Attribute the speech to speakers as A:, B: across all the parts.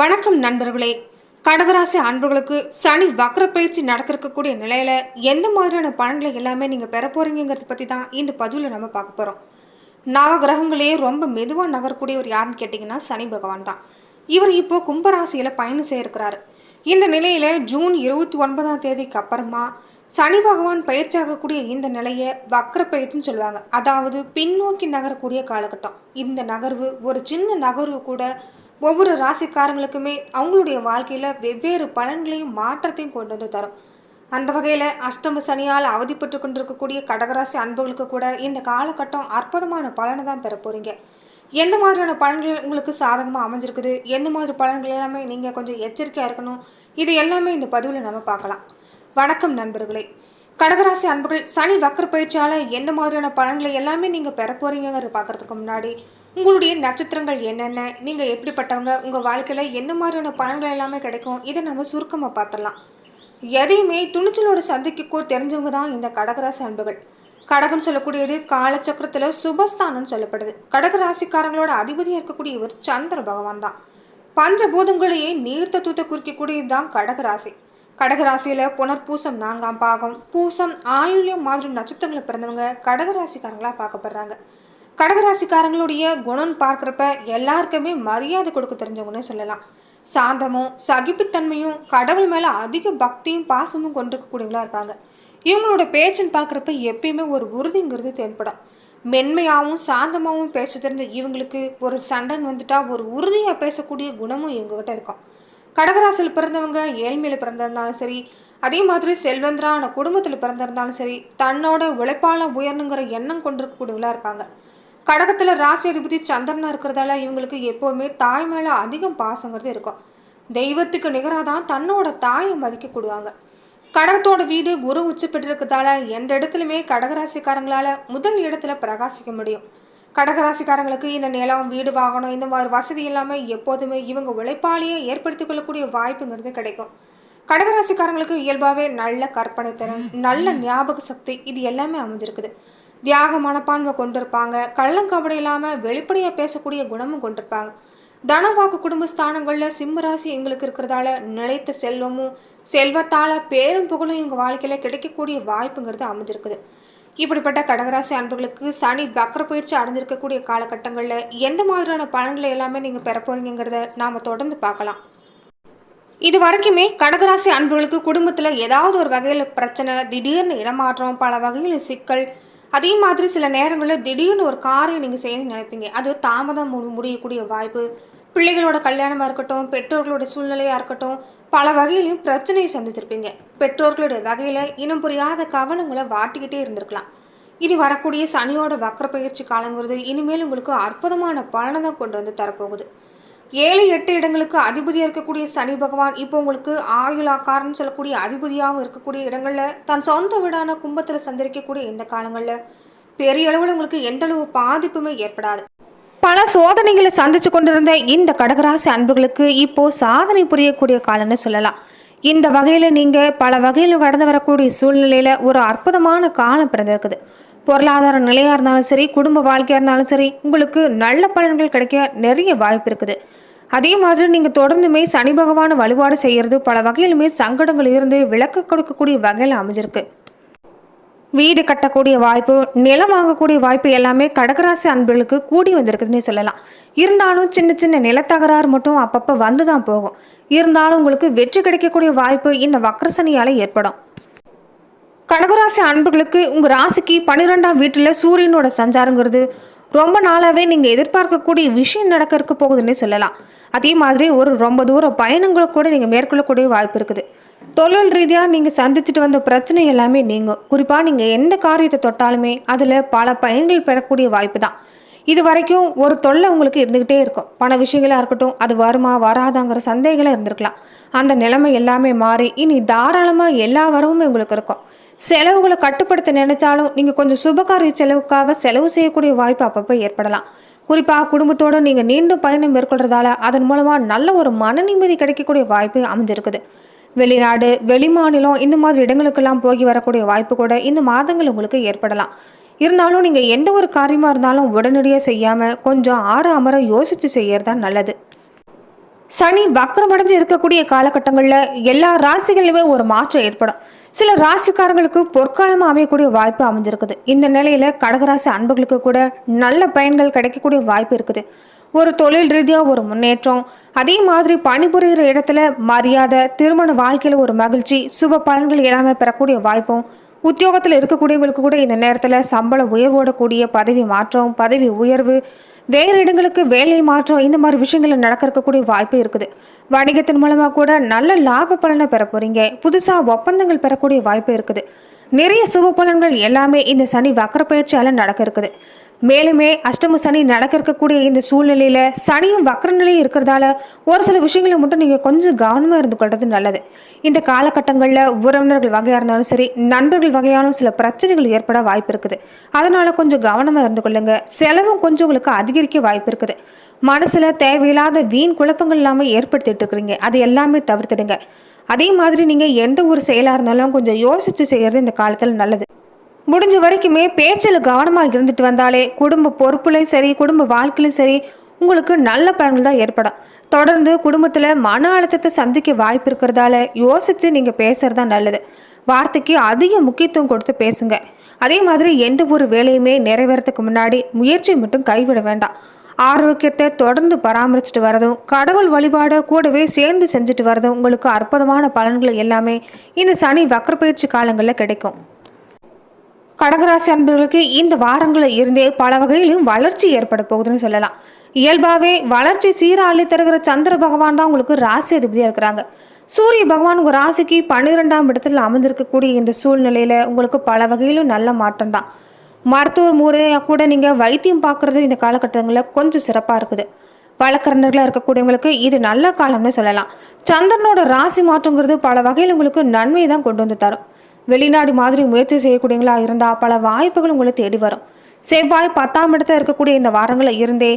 A: வணக்கம் நண்பர்களே. கடகராசி அன்பர்களுக்கு சனி வக்ர பயிற்சி நடக்க நிலையில எந்த மாதிரியான பலன்களை எல்லாமே நீங்கள் பெற போறீங்கிறத பற்றி தான் இந்த பதிவில் நம்ம பார்க்க போகிறோம் நவ ரொம்ப மெதுவாக நகரக்கூடியவர் யாருன்னு கேட்டிங்கன்னா சனி பகவான் தான். இவர் இப்போ கும்பராசியில் பயணம் செய்யிருக்கிறாரு. இந்த நிலையில் ஜூன் இருபத்தி ஒன்பதாம் தேதிக்கு அப்புறமா சனி பகவான் பயிற்சியாகக்கூடிய இந்த நிலையை வக்ர பயிற்சின்னு சொல்லுவாங்க. அதாவது பின்னோக்கி நகரக்கூடிய காலகட்டம். இந்த நகர்வு ஒரு சின்ன நகர்வு கூட ஒவ்வொரு ராசிக்காரங்களுக்குமே அவங்களுடைய வாழ்க்கையில் வெவ்வேறு பலன்களையும் மாற்றத்தையும் கொண்டு வந்து தரும். அந்த வகையில் அஷ்டம சனியால் அவதிப்பட்டு கொண்டிருக்கக்கூடிய கடகராசி அன்புகளுக்கு கூட இந்த காலகட்டம் அற்புதமான பலனை தான் பெற போகிறீங்க எந்த மாதிரியான பலன்கள் உங்களுக்கு சாதகமாக அமைஞ்சிருக்குது? எந்த மாதிரி பலன்கள் எல்லாமே நீங்கள் கொஞ்சம் எச்சரிக்கையாக இருக்கணும்? இது எல்லாமே இந்த பதிவில் நம்ம பார்க்கலாம். வணக்கம் நண்பர்களே. கடகராசி அன்புகள் சனி வக்கர பயிற்சியால் எந்த மாதிரியான பலன்களை எல்லாமே நீங்கள் பெற போறீங்கிறத பார்க்குறதுக்கு முன்னாடி உங்களுடைய நட்சத்திரங்கள் என்னென்ன? நீங்கள் எப்படிப்பட்டவங்க? உங்கள் வாழ்க்கையில் எந்த மாதிரியான பலன்கள் எல்லாமே கிடைக்கும்? இதை நம்ம சுருக்கமாக பார்த்துடலாம். எதையுமே துணிச்சலோட சந்திக்க தெரிஞ்சவங்க தான் இந்த கடகராசி அன்புகள். கடகம் சொல்லக்கூடியது காலச்சக்கரத்தில் சுபஸ்தானம்னு சொல்லப்படுது. கடகராசிக்காரங்களோட அதிபதியாக இருக்கக்கூடிய இவர் சந்திர பகவான் தான். பஞ்சபூதங்களையே நீர்த்த தூத்த குறிக்கக்கூடியது தான் கடகராசி. கடகராசியில் புனர்பூசம் நான்காம் பாகம். பூசம் ஆயுள்யம் மாதிரி நட்சத்திரங்களை பிறந்தவங்க கடகராசிக்காரங்களாக பார்க்கப்படுறாங்க. கடகராசிக்காரங்களுடைய குணம் பார்க்குறப்ப எல்லாருக்குமே மரியாதை கொடுக்க தெரிஞ்சவங்கன்னு சொல்லலாம். சாந்தமும் சகிப்புத்தன்மையும் கடவுள் மேலே அதிக பக்தியும் பாசமும் கொண்டிருக்கக்கூடியவங்களா இருப்பாங்க. இவங்களோட பேச்சுன்னு பார்க்குறப்ப எப்பயுமே ஒரு உறுதிங்கிறது தென்படும். மென்மையாகவும் சாந்தமாகவும் பேச தெரிஞ்ச இவங்களுக்கு ஒரு சண்டன் வந்துட்டா ஒரு உறுதியாக பேசக்கூடிய குணமும் இவங்ககிட்ட இருக்கும். கடகராசியில் பிறந்தவங்க ஏழ்மையில் பிறந்திருந்தாலும் சரி அதே மாதிரி செல்வந்தரான குடும்பத்தில் பிறந்திருந்தாலும் சரி தன்னோட உழைப்பால உயரணுங்கிற எண்ணம் கொண்டிருக்கக்கூடியவங்களா இருப்பாங்க. கடகத்தில் ராசி அதிபதி சந்திரனா இருக்கிறதால இவங்களுக்கு எப்போவுமே தாய் மேலே அதிகம் பாசங்கிறது இருக்கும். தெய்வத்துக்கு நிகராக தான் தன்னோட தாயை மதிக்கக்கூடுவாங்க கடகத்தோட வீடு குரு உச்ச பெற்றிருக்கிறதால எந்த இடத்துலையுமே கடகராசிக்காரங்களால் முதல் இடத்துல பிரகாசிக்க முடியும். கடகராசிக்காரங்களுக்கு இந்த நிலம் வீடு வாகனம் இந்த மாதிரி வசதி எல்லாமே எப்போதுமே இவங்க உழைப்பாலேயே ஏற்படுத்திக் கொள்ளக்கூடிய வாய்ப்புங்கிறது கிடைக்கும். கடகராசிக்காரங்களுக்கு இயல்பாகவே நல்ல கற்பனை திறன் நல்ல ஞாபக சக்தி இது எல்லாமே அமைஞ்சிருக்குது. தியாக மனப்பான்மை கொண்டிருப்பாங்க. கள்ளங்கபடி இல்லாமல் வெளிப்படையாக பேசக்கூடிய குணமும் கொண்டிருப்பாங்க. தனவாக்கு குடும்ப ஸ்தானங்களில் சிம்மராசி எங்களுக்கு இருக்கிறதால நிலைத்த செல்வமும் செல்வத்தால் பேரும் புகழும் எங்கள் வாழ்க்கையில் கிடைக்கக்கூடிய வாய்ப்புங்கிறது அமைஞ்சிருக்குது. இப்படிப்பட்ட கடகராசி அன்பர்களுக்கு சனி வக்கர பயிற்சி அடைஞ்சிருக்கக்கூடிய காலகட்டங்களில் எந்த மாதிரியான பலன்களை எல்லாமே நீங்கள் பெற போறீங்கிறத நாம் தொடர்ந்து பார்க்கலாம். இது வரைக்குமே கடகராசி அன்பர்களுக்கு குடும்பத்தில் ஏதாவது ஒரு வகையில் பிரச்சனை திடீர்னு இடமாற்றம் பல வகையில் சிக்கல் அதே மாதிரி சில நேரங்களில் திடீர்னு ஒரு காரியம் நீங்கள் செய்யணும்னு நினைப்பீங்க. அது தாமதம் மு முடியக்கூடிய வாய்ப்பு. பிள்ளைகளோட கல்யாணமாக இருக்கட்டும் பெற்றோர்களோட சூழ்நிலையாக இருக்கட்டும் பல வகையிலையும் பிரச்சனையை சந்திச்சிருப்பீங்க. பெற்றோர்களுடைய வகையில் இனம் புரியாத கவனங்களை வாட்டிக்கிட்டே இருந்திருக்கலாம். இது வரக்கூடிய சனியோட வக்கர பயிற்சி காலங்கிறது இனிமேல் உங்களுக்கு அற்புதமான பலனை தான் கொண்டு வந்து தரப்போகுது. ஏழு எட்டு இடங்களுக்கு அதிபதியாக இருக்கக்கூடிய சனி பகவான் இப்போ உங்களுக்கு ஆயுளாக்காரன்னு சொல்லக்கூடிய அதிபதியாகவும் இருக்கக்கூடிய இடங்களில் தன் சொந்த வீடான கும்பத்தில் சந்திரிக்கக்கூடிய இந்த காலங்களில் பெரிய அளவில் உங்களுக்கு எந்த அளவு பாதிப்புமே ஏற்படாது. பல சோதனைகளை சந்திச்சு கொண்டிருந்த இந்த கடகராசி அன்புகளுக்கு இப்போ சாதனை புரியக்கூடிய காலம்னு சொல்லலாம். இந்த வகையில் நீங்கள் பல வகையில் கடந்து வரக்கூடிய சூழ்நிலையில் ஒரு அற்புதமான காலம் பிறந்திருக்குது. பொருளாதார நிலையாக இருந்தாலும் சரி குடும்ப வாழ்க்கையாக இருந்தாலும் சரி உங்களுக்கு நல்ல பலன்கள் கிடைக்க நிறைய வாய்ப்பு இருக்குது. அதே மாதிரி நீங்கள் தொடர்ந்துமே சனி பகவான வழிபாடு செய்கிறது பல வகையிலுமே சங்கடங்கள் இருந்து விளக்கு கொடுக்கக்கூடிய வகையில் அமைஞ்சிருக்கு. வீடு கட்டக்கூடிய வாய்ப்பு நிலம் வாங்கக்கூடிய வாய்ப்பு எல்லாமே கடகராசி அன்புகளுக்கு கூடி வந்திருக்குதுன்னே சொல்லலாம். இருந்தாலும் சின்ன சின்ன நிலத்தகராறு மட்டும் அப்பப்போ வந்து தான் போகும். இருந்தாலும் உங்களுக்கு வெற்றி கிடைக்கக்கூடிய வாய்ப்பு இந்த வக்கரசனியால் ஏற்படும். கடகராசி அன்புகளுக்கு உங்கள் ராசிக்கு பன்னிரெண்டாம் வீட்டில் சூரியனோட சஞ்சாரங்கிறது. ரொம்ப நாளாகவே நீங்கள் எதிர்பார்க்கக்கூடிய விஷயம் நடக்க இருக்க போகுதுன்னே சொல்லலாம். அதே மாதிரி ஒரு ரொம்ப தூர பயணங்களை கூட நீங்கள் மேற்கொள்ளக்கூடிய வாய்ப்பு இருக்குது. தொழில் ரீதியாக நீங்கள் சந்திச்சுட்டு வந்த பிரச்சனை எல்லாமே நீங்கும். குறிப்பாக நீங்கள் எந்த காரியத்தை தொட்டாலுமே அதில் பல பயன்கள் பெறக்கூடிய வாய்ப்பு தான். இது வரைக்கும் ஒரு தொல்லை உங்களுக்கு இருந்துக்கிட்டே இருக்கும். பண விஷயங்களாக இருக்கட்டும் அது வருமா வராதாங்கிற சந்தேகங்களாக இருந்திருக்கலாம். அந்த நிலைமை எல்லாமே மாறி இனி தாராளமாக எல்லா வரவுமே உங்களுக்கு இருக்கும். செலவுகளை கட்டுப்படுத்த நினைச்சாலும் நீங்கள் கொஞ்சம் சுபகாரிய செலவுக்காக செலவு செய்யக்கூடிய வாய்ப்பு அப்பப்போ ஏற்படலாம். குறிப்பாக குடும்பத்தோடு நீங்கள் நீண்ட பயணம் மேற்கொள்றதால அதன் மூலமாக நல்ல ஒரு மன நிம்மதி கிடைக்கக்கூடிய வாய்ப்பு அமைஞ்சிருக்குது. வெளிநாடு வெளிமாநிலம் இந்த மாதிரி இடங்களுக்கெல்லாம் போகி வரக்கூடிய வாய்ப்பு கூட இந்த மாதங்கள் உங்களுக்கு ஏற்படலாம். இருந்தாலும் நீங்கள் எந்த ஒரு காரியமாக இருந்தாலும் உடனடியாக செய்யாமல் கொஞ்சம் ஆற அமர யோசித்து செய்யறது தான் நல்லது. சனி வக்கரமடைஞ்சு இருக்கக்கூடிய காலகட்டங்களில் எல்லா ராசிகளிலுமே ஒரு மாற்றம் ஏற்படும். சில ராசிக்காரங்களுக்கு பொற்காலமாக அமையக்கூடிய வாய்ப்பு அமைஞ்சிருக்குது. இந்த நிலையில் கடகராசி அன்புகளுக்கு கூட நல்ல பயன்கள் கிடைக்கக்கூடிய வாய்ப்பு இருக்குது. ஒரு தொழில் ரீதியாக ஒரு முன்னேற்றம் அதே மாதிரி பணிபுரிகிற இடத்துல மரியாதை திருமண வாழ்க்கையில் ஒரு மகிழ்ச்சி சுப பலன்கள் எல்லாமே பெறக்கூடிய வாய்ப்பும் உத்தியோகத்தில் இருக்கக்கூடியவங்களுக்கு கூட இந்த நேரத்தில் சம்பள உயர்வோட கூடிய பதவி மாற்றம் பதவி உயர்வு வேறு இடங்களுக்கு வேலை மாற்றம் இந்த மாதிரி விஷயங்கள் நடக்க இருக்கக்கூடிய வாய்ப்பு இருக்குது. வணிகத்தின் மூலமாக கூட நல்ல லாப பலனை பெற போகிறீங்க புதுசாக ஒப்பந்தங்கள் பெறக்கூடிய வாய்ப்பு இருக்குது. நிறைய சுப பலன்கள் எல்லாமே இந்த சனி வக்கர பயிற்சியால் நடக்க இருக்குது. மேலுமே அஷ்டம சனி நடக்க இருக்கக்கூடிய இந்த சூழ்நிலையில் சனியும் வக்கர நிலையும் இருக்கிறதால ஒரு சில விஷயங்களை மட்டும் நீங்கள் கொஞ்சம் கவனமாக இருந்து கொள்வது நல்லது. இந்த காலகட்டங்களில் உறவினர்கள் வகையாக இருந்தாலும் சரி நண்பர்கள் வகையாலும் சில பிரச்சனைகள் ஏற்பட வாய்ப்பு இருக்குது அதனால் கொஞ்சம் கவனமாக இருந்து கொள்ளுங்க செலவும் கொஞ்சம் உங்களுக்கு அதிகரிக்க வாய்ப்பு இருக்குது மனசில் தேவையில்லாத வீண் குழப்பங்கள் இல்லாமல் ஏற்படுத்திட்டு இருக்கிறீங்க அது எல்லாமே தவிர்த்துடுங்க. அதே மாதிரி நீங்கள் எந்த ஒரு செயலாக இருந்தாலும் கொஞ்சம் யோசித்து செய்கிறது இந்த காலத்தில் நல்லது. முடிஞ்ச வரைக்குமே பேச்சில் கவனமாக இருந்துட்டு வந்தாலே குடும்ப பொறுப்புலையும் சரி குடும்ப வாழ்க்கையிலும் சரி உங்களுக்கு நல்ல பலன்கள் தான் ஏற்படும். தொடர்ந்து குடும்பத்தில் மன அழுத்தத்தை சந்திக்க வாய்ப்பு இருக்கிறதால யோசித்து நீங்கள் பேசுகிறது தான் நல்லது. வார்த்தைக்கு அதிக முக்கியத்துவம் கொடுத்து பேசுங்க. அதே மாதிரி எந்த ஒரு வேலையுமே நிறைவேறதுக்கு முன்னாடி முயற்சி மட்டும் கைவிட வேண்டாம். ஆரோக்கியத்தை தொடர்ந்து பராமரிச்சுட்டு வரதும் கடவுள் வழிபாடை கூடவே சேர்ந்து செஞ்சுட்டு வரதும் உங்களுக்கு அற்புதமான பலன்கள் எல்லாமே இந்த சனி வக்கரப்பயிற்சி காலங்களில் கிடைக்கும். கடகராசி அன்பர்களுக்கு இந்த வாரங்களில் இருந்தே பல வகையிலும் வளர்ச்சி ஏற்பட போகுதுன்னு சொல்லலாம். இயல்பாகவே வளர்ச்சி சீராளி தருகிற சந்திர பகவான் தான் உங்களுக்கு ராசி அதிபதியாக இருக்கிறாங்க. சூரிய பகவான் உங்கள் ராசிக்கு பன்னிரெண்டாம் இடத்துல அமர்ந்திருக்கக்கூடிய இந்த சூழ்நிலையில் உங்களுக்கு பல வகையிலும் நல்ல மாற்றம் தான். மருத்துவ முறையாக கூட நீங்கள் வைத்தியம் பார்க்குறது இந்த காலகட்டங்களில் கொஞ்சம் சிறப்பாக இருக்குது. வழக்கறிஞர்களாக இருக்கக்கூடியவங்களுக்கு இது நல்ல காலம்னு சொல்லலாம். சந்திரனோட ராசி மாற்றங்கிறது பல வகையில் உங்களுக்கு நன்மை தான் கொண்டு வந்து தரும். வெளிநாடு மாதிரி முயற்சி செய்யக்கூடியவங்களா இருந்தால் பல வாய்ப்புகள் உங்களை தேடி வரும். செவ்வாய் பத்தாம் இடத்துல இருக்கக்கூடிய இந்த வாரங்களில் இருந்தே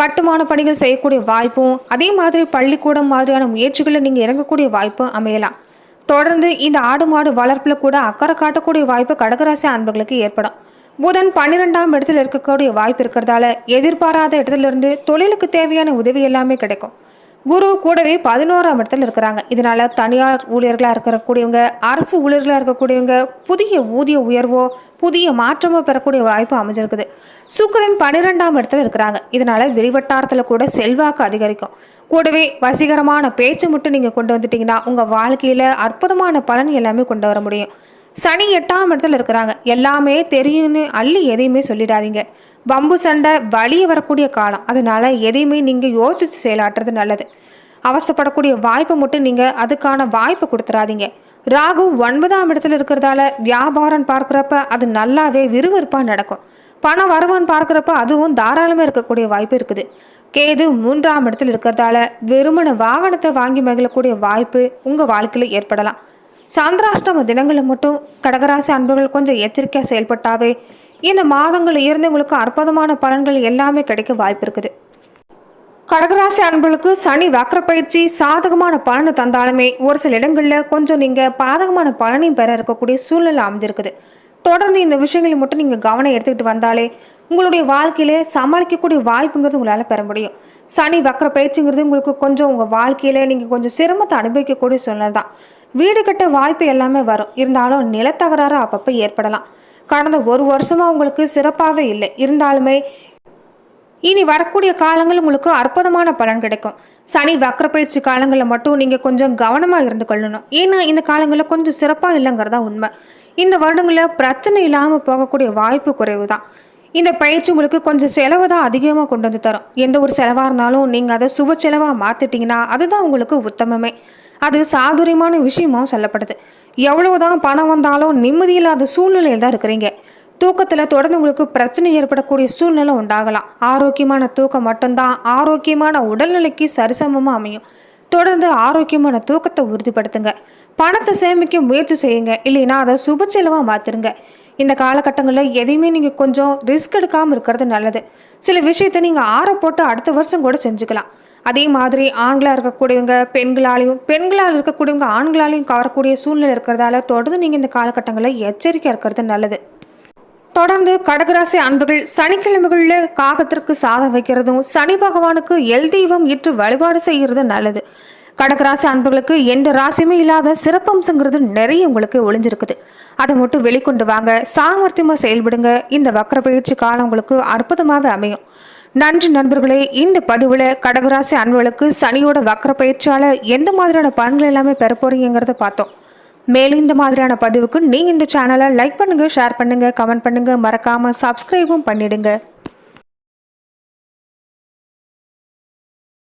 A: கட்டுமான பணிகள் செய்யக்கூடிய வாய்ப்பும் அதே மாதிரி பள்ளிக்கூடம் மாதிரியான முயற்சிகளில் நீங்கள் இறங்கக்கூடிய வாய்ப்பும் அமையலாம். தொடர்ந்து இந்த ஆடு மாடு வளர்ப்பில் கூட அக்கறை காட்டக்கூடிய வாய்ப்பு கடகராசி அன்பர்களுக்கு ஏற்படும். புதன் பன்னிரெண்டாம் இடத்தில் இருக்கக்கூடிய வாய்ப்பு இருக்கிறதால எதிர்பாராத இடத்துலேருந்து தொழிலுக்கு தேவையான உதவி எல்லாமே கிடைக்கும். குரு கூடவே பதினோராம் இடத்துல இருக்கிறாங்க. இதனால தனியார் ஊழியர்களாக இருக்கக்கூடியவங்க அரசு ஊழியர்களாக இருக்கக்கூடியவங்க புதிய ஊதிய உயர்வோ புதிய மாற்றமோ பெறக்கூடிய வாய்ப்பு அமைஞ்சிருக்குது. சுக்கரன் பன்னிரெண்டாம் இடத்துல இருக்கிறாங்க. இதனால வெளிவட்டாரத்தில் கூட செல்வாக்கு அதிகரிக்கும். கூடவே வசீகரமான பேச்சு மட்டும் நீங்கள் கொண்டு வந்துட்டீங்கன்னா உங்கள் வாழ்க்கையில் அற்புதமான பலன் எல்லாமே கொண்டு வர முடியும். சனி எட்டாம் இடத்துல இருக்கிறாங்க. எல்லாமே தெரியும்னு அள்ளி எதையுமே சொல்லிடாதீங்க. பம்பு சண்டை வழிய வரக்கூடிய காலம். அதனால எதையுமே நீங்கள் யோசிச்சு செயலாற்றுறது நல்லது. அவசப்படக்கூடிய வாய்ப்பை மட்டும் நீங்கள் அதுக்கான வாய்ப்பு கொடுத்துடாதீங்க ராகு ஒன்பதாம் இடத்துல இருக்கிறதால வியாபாரம் பார்க்குறப்ப அது நல்லாவே விறுவிறுப்பாக நடக்கும். பணம் வருவான்னு பார்க்குறப்ப அதுவும் தாராளமாக இருக்கக்கூடிய வாய்ப்பு இருக்குது. கேது மூன்றாம் இடத்துல இருக்கிறதால வெறுமன வாகனத்தை வாங்கி மகிழக்கூடிய வாய்ப்பு உங்கள் வாழ்க்கையில் ஏற்படலாம். சந்திராஷ்டம தினங்களில் மட்டும் கடகராசி அன்பர்கள் கொஞ்சம் எச்சரிக்கையாக செயல்பட்டாவே இந்த மாதங்கள் இருந்து உங்களுக்கு அற்புதமான பலன்கள் எல்லாமே கிடைக்க வாய்ப்பு இருக்குது. கடகராசி அன்பர்களுக்கு சனி வக்கர பயிற்சி சாதகமான பலனை தந்தாலுமே ஒரு சில இடங்களில் கொஞ்சம் நீங்கள் பாதகமான பலனையும் பெற இருக்கக்கூடிய சூழ்நிலை அமைஞ்சிருக்குது. தொடர்ந்து இந்த விஷயங்களை மட்டும் நீங்கள் கவனம் எடுத்துக்கிட்டு வந்தாலே உங்களுடைய வாழ்க்கையிலே சமாளிக்கக்கூடிய வாய்ப்புங்கிறது உங்களால் பெற முடியும். சனி வக்கர பயிற்சிங்கிறது உங்களுக்கு கொஞ்சம் உங்கள் வாழ்க்கையிலே நீங்கள் கொஞ்சம் சிரமத்தை அனுபவிக்கக்கூடிய சூழ்நிலை தான். வீடு கட்ட வாய்ப்பு எல்லாமே வரும். இருந்தாலும் நிலத்தகராறு அப்பப்போ ஏற்படலாம். கடந்த ஒரு வருஷமாக உங்களுக்கு சிறப்பாகவே இல்லை. இருந்தாலுமே இனி வரக்கூடிய காலங்கள் உங்களுக்கு அற்புதமான பலன் கிடைக்கும். சனி வக்கரப்பயிற்சி காலங்களில் மட்டும் நீங்கள் கொஞ்சம் கவனமாக இருந்து கொள்ளணும். ஏன்னா இந்த காலங்களில் கொஞ்சம் சிறப்பாக இல்லைங்கிறதா உண்மை. இந்த வருடங்களில் பிரச்சனை இல்லாமல் போகக்கூடிய வாய்ப்பு குறைவு தான் இந்த பயிற்சி உங்களுக்கு கொஞ்சம் செலவு தான் அதிகமாக கொண்டு வந்து தரும். எந்த ஒரு செலவாக இருந்தாலும் நீங்கள் அதை சுப செலவாக மாற்றிட்டீங்கன்னா அதுதான் உங்களுக்கு உத்தமமே. அது சாதுரியமான விஷயமும் சொல்லப்படுது எவ்வளவுதான் பணம் வந்தாலும் நிம்மதியில்லாத சூழ்நிலையில் தான் இருக்கிறீங்க. தூக்கத்தில் தொடர்ந்து உங்களுக்கு பிரச்சனை ஏற்படக்கூடிய சூழ்நிலை உண்டாகலாம். ஆரோக்கியமான தூக்கம் மட்டும்தான் ஆரோக்கியமான உடல்நிலைக்கு சரிசமமாக அமையும். தொடர்ந்து ஆரோக்கியமான தூக்கத்தை உறுதிப்படுத்துங்க. பணத்தை சேமிக்க முயற்சி செய்யுங்க. இல்லைன்னா அதை சுப செலவாக மாற்றிருங்க இந்த காலகட்டங்களில் எதையுமே நீங்கள் கொஞ்சம் ரிஸ்க் எடுக்காமல் இருக்கிறது நல்லது. சில விஷயத்தை நீங்கள் ஆற போட்டு அடுத்த வருஷம் கூட செஞ்சுக்கலாம். அதே மாதிரி ஆண்களாக இருக்கக்கூடியவங்க பெண்களாலையும் பெண்களால் இருக்கக்கூடியவங்க ஆண்களாலையும் கவரக்கூடிய சூழ்நிலை இருக்கிறதால தொடர்ந்து நீங்கள் இந்த காலகட்டங்களில் எச்சரிக்கை இருக்கிறது நல்லது. தொடர்ந்து கடகராசி அன்பர்கள் சனிக்கிழமைகளில் காகத்திற்கு சாதம் வைக்கிறதும் சனி பகவானுக்கு எல் தெய்வம் இற்று வழிபாடு செய்கிறது நல்லது. கடகராசி அன்பர்களுக்கு எந்த ராசியுமே இல்லாத சிறப்பம்சங்கிறது நிறைய உங்களுக்கு ஒளிஞ்சிருக்குது. அதை மட்டும் வெளிக்கொண்டு வாங்க சாமர்த்தியமாக செயல்படுங்க. இந்த வக்கர பயிற்சி காலம் உங்களுக்கு அற்புதமாகவே அமையும். நன்றி நண்பர்களே இந்த பதிவில் கடகராசி அன்புகளுக்கு சனியோட வக்கர பயிற்சியால் எந்த மாதிரியான பலன்கள் எல்லாமே பெற போறீங்கிறத பார்த்தோம். மேலும் இந்த மாதிரியான பதிவுக்கு நீங்கள் இந்த சேனலை லைக் பண்ணுங்கள் ஷேர் பண்ணுங்கள் கமெண்ட் பண்ணுங்கள் மறக்காமல் சப்ஸ்கிரைபும் பண்ணிடுங்க.